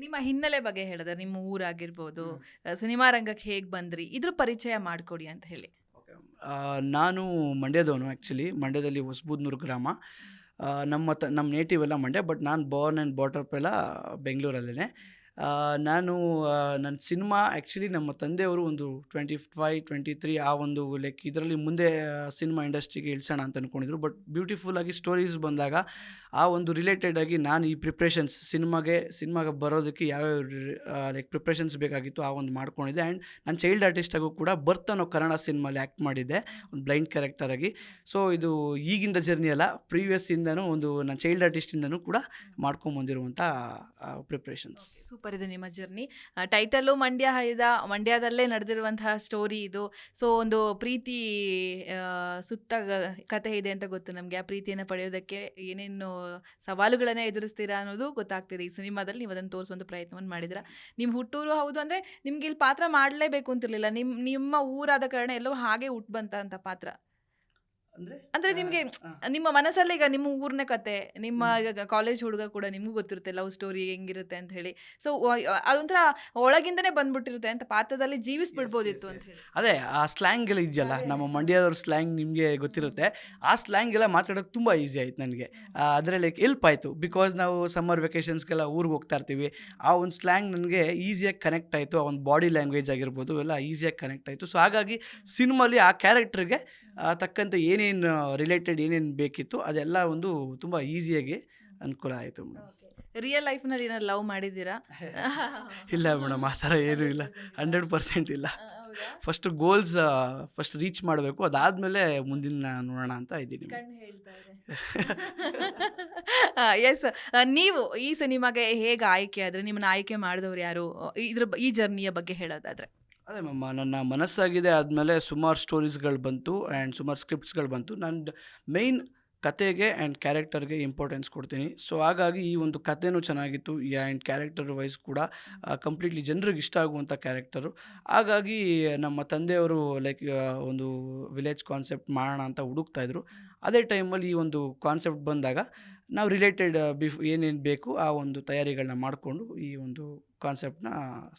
ನಿಮ್ಮ ಹಿನ್ನೆಲೆ ಬಗ್ಗೆ ಹೇಳಿದ್ರೆ ನಿಮ್ಮ ಊರಾಗಿರ್ಬೋದು ಸಿನಿಮಾ ರಂಗಕ್ಕೆ ಹೇಗೆ ಬಂದ್ರಿ? ಇದ್ರ ಪರಿಚಯ ಮಾಡಿಕೊಡಿ ಅಂತ ಹೇಳಿ. ನಾನು ಮಂಡ್ಯದವನು ಆ್ಯಕ್ಚುಲಿ ಮಂಡ್ಯದಲ್ಲಿ ಹೊಸಬೂದ್ನೂರು ಗ್ರಾಮ. ನಮ್ಮ ತ ನಮ್ಮ ನೇಟಿವ್ ಎಲ್ಲ ಮಂಡ್ಯ ಬಟ್ ನಾನು ಬಾರ್ನ್ ಆ್ಯಂಡ್ ಬಾಟಪ್ ಎಲ್ಲ ಬೆಂಗಳೂರಲ್ಲೇ ನಾನು ನನ್ನ ಸಿನಿಮಾ ಆ್ಯಕ್ಚುಲಿ ನಮ್ಮ ತಂದೆಯವರು ಒಂದು ಟ್ವೆಂಟಿ ಫೈ ಟ್ವೆಂಟಿ ತ್ರೀ ಆ ಒಂದು ಲೈಕ್ ಇದರಲ್ಲಿ ಮುಂದೆ ಸಿನಿಮಾ ಇಂಡಸ್ಟ್ರಿಗೆ ಇಳಿಸೋಣ ಅಂತ ಅಂದ್ಕೊಂಡಿದ್ರು ಬಟ್ ಬ್ಯೂಟಿಫುಲ್ಲಾಗಿ ಸ್ಟೋರೀಸ್ ಬಂದಾಗ ಆ ಒಂದು ರಿಲೇಟೆಡ್ ಆಗಿ ನಾನು ಈ ಪ್ರಿಪ್ರೇಷನ್ಸ್ ಸಿನಿಮಾಗೆ ಸಿನಿಮಾಗೆ ಬರೋದಕ್ಕೆ ಯಾವ್ಯಾವ ಲೈಕ್ ಪ್ರಿಪ್ರೇಷನ್ಸ್ ಬೇಕಾಗಿತ್ತು ಆ ಒಂದು ಮಾಡ್ಕೊಂಡಿದ್ದೆ. ಆ್ಯಂಡ್ ನಾನು ಚೈಲ್ಡ್ ಆರ್ಟಿಸ್ಟಾಗೂ ಕೂಡ ಬರ್ತ್ ಅನ್ನೋ ಕನ್ನಡ ಸಿನಿಮಾಲಿ ಆ್ಯಕ್ಟ್ ಮಾಡಿದ್ದೆ, ಒಂದು ಬ್ಲೈಂಡ್ ಕ್ಯಾರೆಕ್ಟರ್ ಆಗಿ. ಸೊ ಇದು ಈಗಿಂದ ಜರ್ನಿ ಅಲ್ಲ ಪ್ರೀವಿಯಸ್ ಇಂದನೂ ಒಂದು ನಾನು ಚೈಲ್ಡ್ ಆರ್ಟಿಸ್ಟಿಂದನೂ ಕೂಡ ಮಾಡ್ಕೊಂಬಂದಿರುವಂಥ ಪ್ರಿಪ್ರೇಷನ್ಸ್ ಸೂಪರ್ ಇದೆ ನಿಮ್ಮ ಜರ್ನಿ. ಟೈಟಲ್ಲು ಮಂಡ್ಯ ಇದ ಮಂಡ್ಯದಲ್ಲೇ ನಡೆದಿರುವಂತಹ ಸ್ಟೋರಿ ಇದು. ಸೊ ಒಂದು ಪ್ರೀತಿ ಸುತ್ತ ಕತೆ ಇದೆ ಅಂತ ಗೊತ್ತು ನಮಗೆ. ಆ ಪ್ರೀತಿಯನ್ನು ಪಡೆಯೋದಕ್ಕೆ ಏನೇನು ಸವಾಲುಗಳನ್ನೇ ಎದುರಿಸ್ತೀರಾ ಅನ್ನೋದು ಗೊತ್ತಾಗ್ತಿದೆ. ಈ ಸಿನಿಮಾದಲ್ಲಿ ನೀವು ಅದನ್ನು ತೋರಿಸುವಂಥ ಪ್ರಯತ್ನವನ್ನು ಮಾಡಿದ್ರ ನಿಮ್ಮ ಹುಟ್ಟೂರು ಹೌದು ಅಂದರೆ ನಿಮ್ಗೆ ಇಲ್ಲಿ ಪಾತ್ರ ಮಾಡಲೇಬೇಕು ಅಂತಿರಲಿಲ್ಲ. ನಿಮ್ಮ ನಿಮ್ಮ ಊರಾದ ಕಾರಣ ಎಲ್ಲೋ ಹಾಗೆ ಹುಟ್ಟು ಬಂತ ಅಂತ ಪಾತ್ರ. ಅಂದರೆ? ನಿಮ್ಗೆ ನಿಮ್ಮ ಮನಸ್ಸಲ್ಲಿ ಈಗ ನಿಮ್ಮ ಊರ್ನ ಕತೆ ನಿಮ್ಮ ಈಗ ಕಾಲೇಜ್ ಹುಡುಗ ಕೂಡ ನಿಮಗೂ ಗೊತ್ತಿರುತ್ತೆ ಲವ್ ಸ್ಟೋರಿ ಹೆಂಗಿರುತ್ತೆ ಅಂತ ಹೇಳಿ. ಸೊ ಅದೊಂಥರ ಒಳಗಿಂದನೇ ಬಂದ್ಬಿಟ್ಟಿರುತ್ತೆ ಅಂತ ಪಾತ್ರದಲ್ಲಿ ಜೀವಿಸ್ಬಿಡ್ಬೋದಿತ್ತು ಅಂತ ಹೇಳಿ. ಅದೇ ಆ ಸ್ಲ್ಯಾಂಗ್ ಎಲ್ಲ ಇದೆಯಲ್ಲ ನಮ್ಮ. ಮಂಡ್ಯದವ್ರ ಸ್ಲ್ಯಾಂಗ್ ನಿಮಗೆ ಗೊತ್ತಿರುತ್ತೆ. ಆ ಸ್ಲ್ಯಾಂಗ್ ಎಲ್ಲ ಮಾತಾಡೋಕೆ ತುಂಬ ಈಸಿ ಆಯ್ತು ನನಗೆ. ಅದರಲ್ಲಿ ಲೈಕ್ ಹೆಲ್ಪ್ ಆಯಿತು ಬಿಕಾಸ್ ನಾವು ಸಮ್ಮರ್ ವೆಕೇಷನ್ಸ್ಗೆಲ್ಲ ಊರಿಗೆ ಹೋಗ್ತಾ ಇರ್ತೀವಿ. ಆ ಒಂದು ಸ್ಲ್ಯಾಂಗ್ ನನಗೆ ಈಸಿಯಾಗಿ ಕನೆಕ್ಟ್ ಆಯಿತು ಆ ಒಂದು ಬಾಡಿ ಲ್ಯಾಂಗ್ವೇಜ್ ಆಗಿರ್ಬೋದು ಎಲ್ಲ ಈಸಿಯಾಗಿ ಕನೆಕ್ಟ್ ಆಯಿತು. ಸೊ ಹಾಗಾಗಿ ಸಿನಿಮಾಲಿ ಆ ಕ್ಯಾರೆಕ್ಟರ್ಗೆ ತಕ್ಕಂತೆ ಏನೇನು ರಿಲೇಟೆಡ್ ಏನೇನು ಬೇಕಿತ್ತು ಅದೆಲ್ಲ ಒಂದು ತುಂಬ ಈಸಿಯಾಗಿ ಅನುಕೂಲ ಆಯಿತು ಮೇಡಮ್. ರಿಯಲ್ ಲೈಫ್ನಲ್ಲಿ ಏನಾದ್ರು ಲವ್ ಮಾಡಿದ್ದೀರಾ? ಇಲ್ಲ ಮೇಡಮ್ ಆ ಥರ ಏನೂ ಇಲ್ಲ. ಹಂಡ್ರೆಡ್ ಪರ್ಸೆಂಟ್ ಇಲ್ಲ? ಫಸ್ಟ್ ಗೋಲ್ಸ್ ಫಸ್ಟ್ ರೀಚ್ ಮಾಡಬೇಕು. ಅದಾದಮೇಲೆ ಮುಂದಿನ ನೋಡೋಣ ಅಂತ ಇದ್ದೀನಿ ಎಸ್ ನೀವು ಈ ಸಿನಿಮಾಗೆ ಹೇಗೆ ಆಯ್ಕೆ ಆದರೆ ನಿಮ್ಮನ್ನ ಆಯ್ಕೆ ಮಾಡಿದವ್ರು ಯಾರು? ಇದ್ರ ಈ ಜರ್ನಿಯ ಬಗ್ಗೆ ಹೇಳೋದಾದ್ರೆ. ಅದೇ ಮ್ಯಾಮ್ ನನ್ನ ಮನಸ್ಸಾಗಿದೆ ಆದಮೇಲೆ ಸುಮಾರು ಸ್ಟೋರೀಸ್ಗಳು ಬಂತು ಆ್ಯಂಡ್ ಸುಮಾರು ಸ್ಕ್ರಿಪ್ಟ್ಸ್ಗಳು ಬಂತು. ನಾನು ಮೇಯ್ನ್ ಕತೆಗೆ ಆ್ಯಂಡ್ ಕ್ಯಾರೆಕ್ಟರ್ಗೆ ಇಂಪಾರ್ಟೆನ್ಸ್ ಕೊಡ್ತೀನಿ. ಸೊ ಹಾಗಾಗಿ ಈ ಒಂದು ಕಥೆನೂ ಚೆನ್ನಾಗಿತ್ತು. ಆ್ಯಂಡ್ ಕ್ಯಾರೆಕ್ಟರ್ ವೈಸ್ ಕೂಡ ಕಂಪ್ಲೀಟ್ಲಿ ಜನರಿಗೆ ಇಷ್ಟ ಆಗುವಂಥ ಕ್ಯಾರೆಕ್ಟರು ಹಾಗಾಗಿ ನಮ್ಮ ತಂದೆಯವರು ಲೈಕ್ ಒಂದು ವಿಲೇಜ್ ಕಾನ್ಸೆಪ್ಟ್ ಮಾಡೋಣ ಅಂತ ಹುಡುಕ್ತಾಯಿದ್ರು ಅದೇ ಟೈಮಲ್ಲಿ ಈ ಒಂದು ಕಾನ್ಸೆಪ್ಟ್ ಬಂದಾಗ ನಾವು ರಿಲೇಟೆಡ್ ಬಿಫ್ ಏನೇನು ಬೇಕು ಆ ಒಂದು ತಯಾರಿಗಳನ್ನ ಮಾಡಿಕೊಂಡು ಈ ಒಂದು ಕಾನ್ಸೆಪ್ಟ್ನ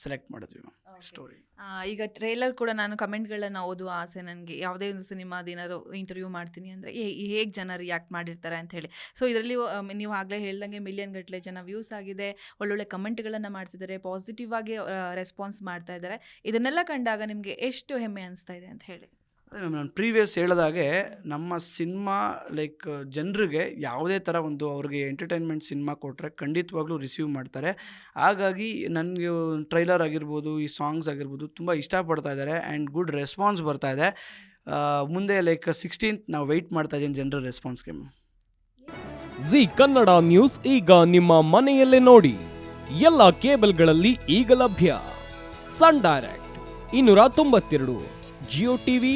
ಸೆಲೆಕ್ಟ್ ಮಾಡಿದ್ವಿ ಮ್ಯಾಮ್ ಸ್ಟೋರಿ ಈಗ ಟ್ರೇಲರ್ ಕೂಡ ನಾನು ಕಮೆಂಟ್ಗಳನ್ನು ಓದುವ ಆಸೆ ನನಗೆ. ಯಾವುದೇ ಒಂದು ಸಿನಿಮಾದ ಏನಾದ್ರು ಇಂಟರ್ವ್ಯೂ ಮಾಡ್ತೀನಿ ಅಂದರೆ ಹೇಗೆ ಜನ ರಿಯಾಕ್ಟ್ ಮಾಡಿರ್ತಾರೆ ಅಂತ ಹೇಳಿ. ಸೊ ಇದರಲ್ಲಿ ನೀವು ಆಗಲೇ ಹೇಳ್ದಂಗೆ ಮಿಲಿಯನ್ ಗಟ್ಟಲೆ ಜನ ವ್ಯೂಸ್ ಆಗಿದೆ. ಒಳ್ಳೊಳ್ಳೆ ಕಮೆಂಟ್ಗಳನ್ನು ಮಾಡ್ತಿದ್ದಾರೆ. ಪಾಸಿಟಿವ್ ಆಗಿ ರೆಸ್ಪಾನ್ಸ್ ಮಾಡ್ತಾ ಇದ್ದಾರೆ. ಇದನ್ನೆಲ್ಲ ಕಂಡಾಗ ನಿಮಗೆ ಎಷ್ಟು ಹೆಮ್ಮೆ ಅನಿಸ್ತಾ ಇದೆ ಅಂತ ಹೇಳಿ. ಅದೇ ಮ್ಯಾಮ್, ನಾನು ಪ್ರೀವಿಯಸ್ ಹೇಳಿದಾಗೆ ನಮ್ಮ ಸಿನಿಮಾ, ಲೈಕ್ ಜನರಿಗೆ ಯಾವುದೇ ಥರ ಒಂದು ಅವ್ರಿಗೆ ಎಂಟರ್ಟೈನ್ಮೆಂಟ್ ಸಿನಿಮಾ ಕೊಟ್ಟರೆ ಖಂಡಿತವಾಗ್ಲೂ ರಿಸೀವ್ ಮಾಡ್ತಾರೆ. ಹಾಗಾಗಿ ನನಗೆ ಟ್ರೈಲರ್ ಆಗಿರ್ಬೋದು, ಈ ಸಾಂಗ್ಸ್ ಆಗಿರ್ಬೋದು ತುಂಬ ಇಷ್ಟಪಡ್ತಾ ಇದ್ದಾರೆ ಆ್ಯಂಡ್ ಗುಡ್ ರೆಸ್ಪಾನ್ಸ್ ಬರ್ತಾ ಇದೆ. ಮುಂದೆ ಲೈಕ್ ಸಿಕ್ಸ್ಟೀನ್ತ್ ನಾವು ವೆಯ್ಟ್ ಮಾಡ್ತಾ ಇದ್ದೀನಿ ಜನರ ರೆಸ್ಪಾನ್ಸ್ಗೆ ಮ್ಯಾಮ್. ಜಿ ಕನ್ನಡ ನ್ಯೂಸ್ ಈಗ ನಿಮ್ಮ ಮನೆಯಲ್ಲೇ ನೋಡಿ. ಎಲ್ಲ ಕೇಬಲ್ಗಳಲ್ಲಿ ಈಗ ಲಭ್ಯ. ಸನ್ ಡೈರೆಕ್ಟ್, ಇನ್ನೂರ ತೊಂಬತ್ತೆರಡು, ಜಿಯೋ ಟಿವಿ